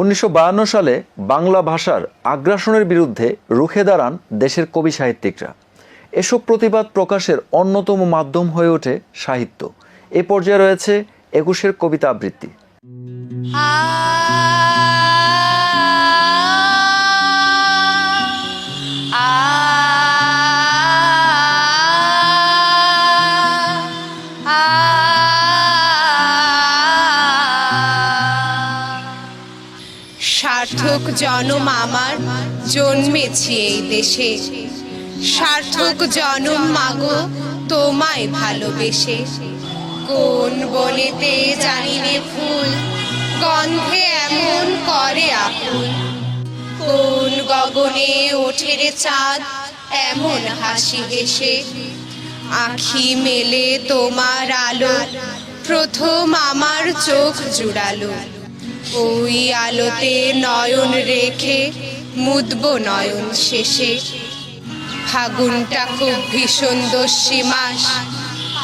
উনিশশো বায়ান্ন সালে বাংলা ভাষার আগ্রাসনের বিরুদ্ধে রুখে দাঁড়ান দেশের কবি সাহিত্যিকরা। এসব প্রতিবাদ প্রকাশের অন্যতম মাধ্যম হয়ে ওঠে সাহিত্য। এ পর্যায়ে রয়েছে একুশের কবিতা আবৃত্তি। সার্থক জনম আমার, জন্মেছি এই দেশে। সার্থক জনম মাগো, তোমায় ভালোবেসে। কোন বনেতে জানিনে ফুল, গন্ধে এমন করে আকুল। কোন গগনে ওঠে রে চাঁদ, এমন হাসি হেসে। আখি মেলে তোমার আলো, প্রথম আমার চোখ জুড়ালো। ওই আলোতে নয়ন রেখে, মুদব নয়ন শেষে। ফাগুনটা খুব ভীষণ দস্যি মাস।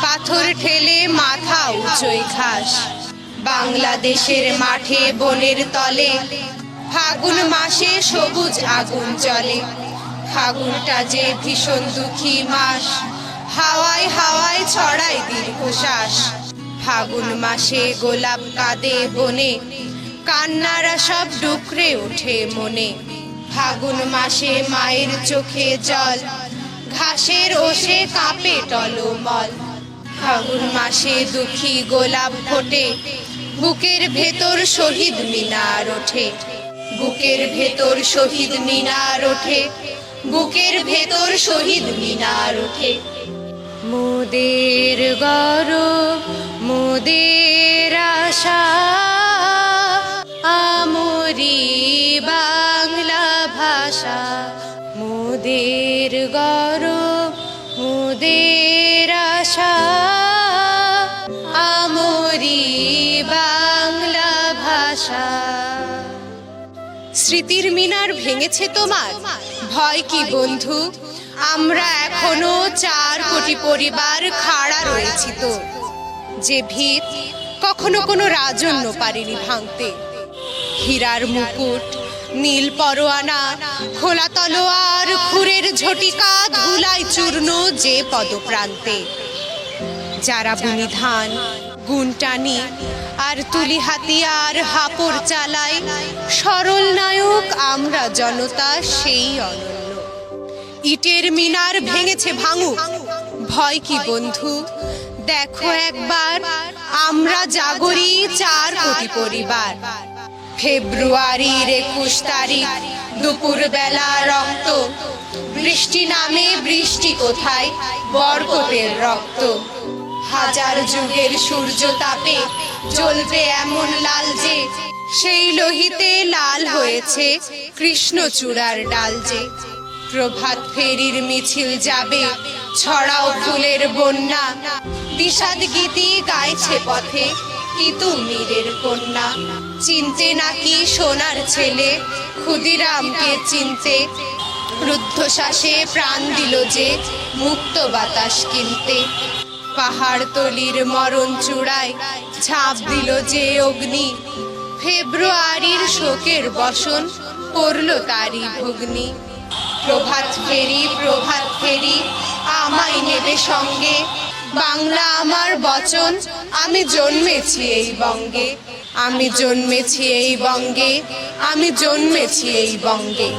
পাথর ঠেলে মাথা উঁচই ঘাস। বাংলাদেশের মাঠে বনের তলে, ফাগুন মাসে সবুজ আগুন চলে ফাগুনটা যে ভীষণ দুঃখী মাস, হাওয়ায় হাওয়ায় ছড়ায় দীর্ঘশ্বাস। ফাগুন মাসে গোলাপ কাঁদে বনে কান্নারা সব ডুকরে ওঠে মনে। ফাগুন মাসে মায়ের চোখে জল, ঘাসের ওষে কাঁপে টলমল। ফাগুন মাসে দুঃখী গোলাপ ফোটে, বুকের ভেতর শহীদ মিনার ওঠে। বুকের ভেতর শহীদ মিনার ওঠে, বুকের ভেতর শহীদ মিনার ওঠে। মোদের গরব, মোদের ভাষা মোদের গরব মোদের আশা। আমরি বাংলা ভাষা। স্মৃতির মিনার ভেঙেছে তোমার। ভয় কি বন্ধু? আমরা এখনও চার কোটি পরিবার খাড়া রয়েছি তো। যে ভিত কখনো কোনো রাজন্য পারেনি ভাঙতে। হীরার মুকুট নীল পরোয়ানা, খোলা তলোয়ার, খুরের ঝটিকা ধুলাই চূর্ণ যে পদপ্রান্তে। যারা বুনি ধান গুনটানি আর তুলি হাতিয়ার হাপড় চালায়, সরল নায়ক আমরা জনতা সেই অনন্য। ইটের মিনার ভেঙেছে ভাঙুক, ভয় কি বন্ধু? দেখো একবার, আমরা জাগরি চার কোটি পরিবার। ফেব্রুয়ারির একুশ তারিখ দুপুর বেলা রক্ত। বৃষ্টি নামে বৃষ্টি কোথায়? বরকতের রক্ত। হাজার যুগের সূর্য তাপে জ্বলবে এমন লাল যে, সেই লোহিতে লাল হয়েছে কৃষ্ণচূড়ার ডাল যে। প্রভাত ফেরির মিছিল যাবে, ছড়াও ফুলের বন্যা। বিষাদ গীতি গাইছে পথে তিতুমিরের কন্যা? চিনতে নাকি সোনার ছেলে? ক্ষুদিরামকে চিনতে রুদ্ধশ্বাসে প্রাণ দিল যে মুক্ত বাতাস কিনতে। পাহাড় তলির মরণ চূড়ায় ঝাঁপ দিল যে অগ্নি। ফেব্রুয়ারির শোকের বসন পড়ল তারই ভগ্নি। প্রভাত ফেরি প্রভাত ফেরি, আমায় নেবে সঙ্গে। বাংলা আমার বচন আমি জন্মেছি এই বঙ্গে আমি জন্মেছি এই বঙ্গে আমি জন্মেছি এই বঙ্গে।